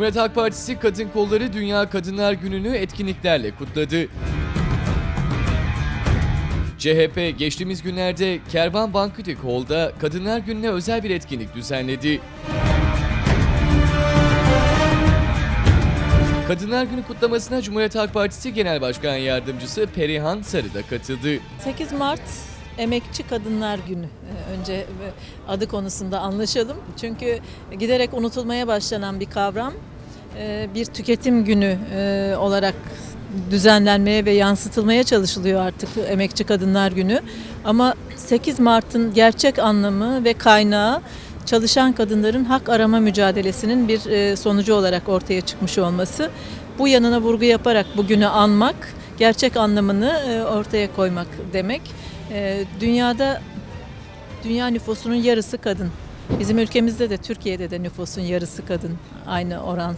Cumhuriyet Halk Partisi Kadın Kolları Dünya Kadınlar Günü'nü etkinliklerle kutladı. CHP geçtiğimiz günlerde Kervan Banquet Hall'da Kadınlar Günü'ne özel bir etkinlik düzenledi. Kadınlar Günü kutlamasına Cumhuriyet Halk Partisi Genel Başkan Yardımcısı Perihan Sarı da katıldı. 8 Mart Emekçi Kadınlar Günü. Ee, Önce e, adı konusunda anlaşalım. Çünkü giderek unutulmaya başlanan bir kavram. Ee, Bir tüketim günü e, olarak düzenlenmeye ve yansıtılmaya çalışılıyor artık Emekçi Kadınlar Günü. Ama 8 Mart'ın gerçek anlamı ve kaynağı çalışan kadınların hak arama mücadelesinin bir e, sonucu olarak ortaya çıkmış olması. Bu yanına vurgu yaparak bugünü anmak, gerçek anlamını e, ortaya koymak demek. E, Dünyada dünya nüfusunun yarısı kadın. Bizim ülkemizde de Türkiye'de de nüfusun yarısı kadın aynı oranı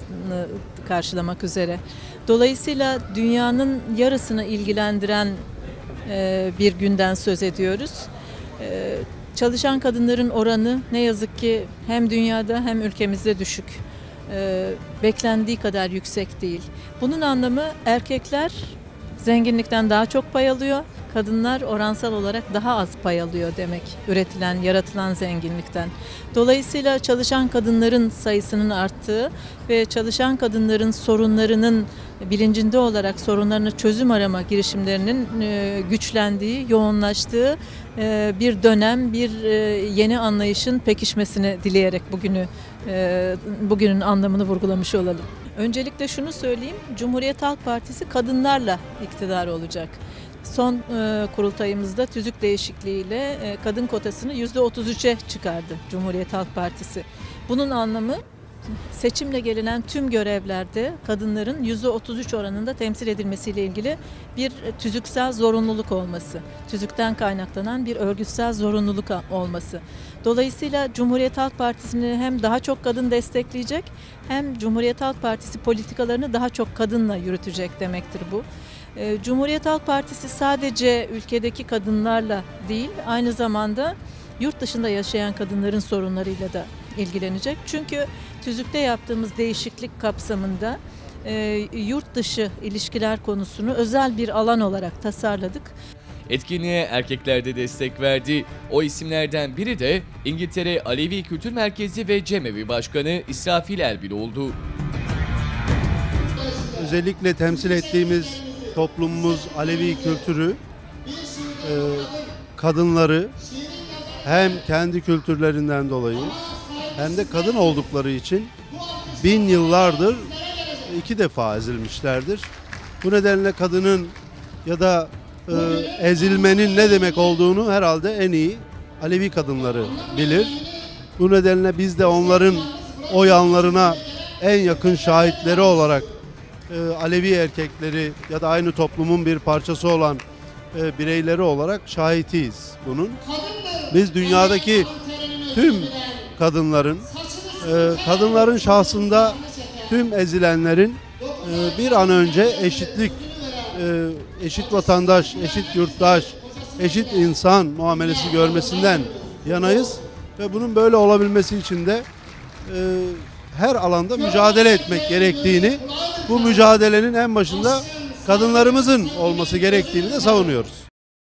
karşılamak üzere. Dolayısıyla dünyanın yarısını ilgilendiren e, bir günden söz ediyoruz. E, Çalışan kadınların oranı ne yazık ki hem dünyada hem ülkemizde düşük. E, Beklendiği kadar yüksek değil. Bunun anlamı erkekler zenginlikten daha çok pay alıyor, kadınlar oransal olarak daha az pay alıyor demek üretilen, yaratılan zenginlikten. Dolayısıyla çalışan kadınların sayısının arttığı ve çalışan kadınların sorunlarının bilincinde olarak sorunlarına çözüm arama girişimlerinin e, güçlendiği, yoğunlaştığı e, bir dönem, bir e, yeni anlayışın pekişmesini dileyerek bugünü bugünün anlamını vurgulamış olalım. Öncelikle şunu söyleyeyim, Cumhuriyet Halk Partisi kadınlarla iktidar olacak. Son e, kurultayımızda tüzük değişikliğiyle e, kadın kotasını %33'e çıkardı Cumhuriyet Halk Partisi. Bunun anlamı seçimle gelinen tüm görevlerde kadınların %33 oranında temsil edilmesiyle ilgili bir tüzüksel zorunluluk olması, tüzükten kaynaklanan bir örgütsel zorunluluk olması. Dolayısıyla Cumhuriyet Halk Partisi'ni hem daha çok kadın destekleyecek hem Cumhuriyet Halk Partisi politikalarını daha çok kadınla yürütecek demektir bu. Ee, Cumhuriyet Halk Partisi sadece ülkedeki kadınlarla değil, aynı zamanda yurt dışında yaşayan kadınların sorunlarıyla da ilgilenecek. Çünkü tüzükte yaptığımız değişiklik kapsamında e, yurt dışı ilişkiler konusunu özel bir alan olarak tasarladık. Etkinliğe erkekler de destek verdi. O isimlerden biri de İngiltere Alevi Kültür Merkezi ve Cemevi Başkanı İsrafil Erbil oldu. özellikle temsil ettiğimiz toplumumuz Alevi kültürü e, kadınları hem kendi kültürlerinden dolayı hem de kadın oldukları için bin yıllardır iki defa ezilmişlerdir. Bu nedenle kadının ya da e, ezilmenin ne demek olduğunu herhalde en iyi Alevi kadınları bilir. Bu nedenle biz de onların o yanlarına en yakın şahitleri olarak e, Alevi erkekleri ya da aynı toplumun bir parçası olan e, bireyleri olarak şahitiyiz bunun. Biz dünyadaki tüm kadınların, e, kadınların şahsında tüm ezilenlerin e, bir an önce eşitlik, e, eşit vatandaş, eşit yurttaş, eşit insan muamelesi görmesinden yanayız. Ve bunun böyle olabilmesi için de e, her alanda mücadele etmek gerektiğini, bu mücadelenin en başında kadınlarımızın olması gerektiğini de savunuyoruz.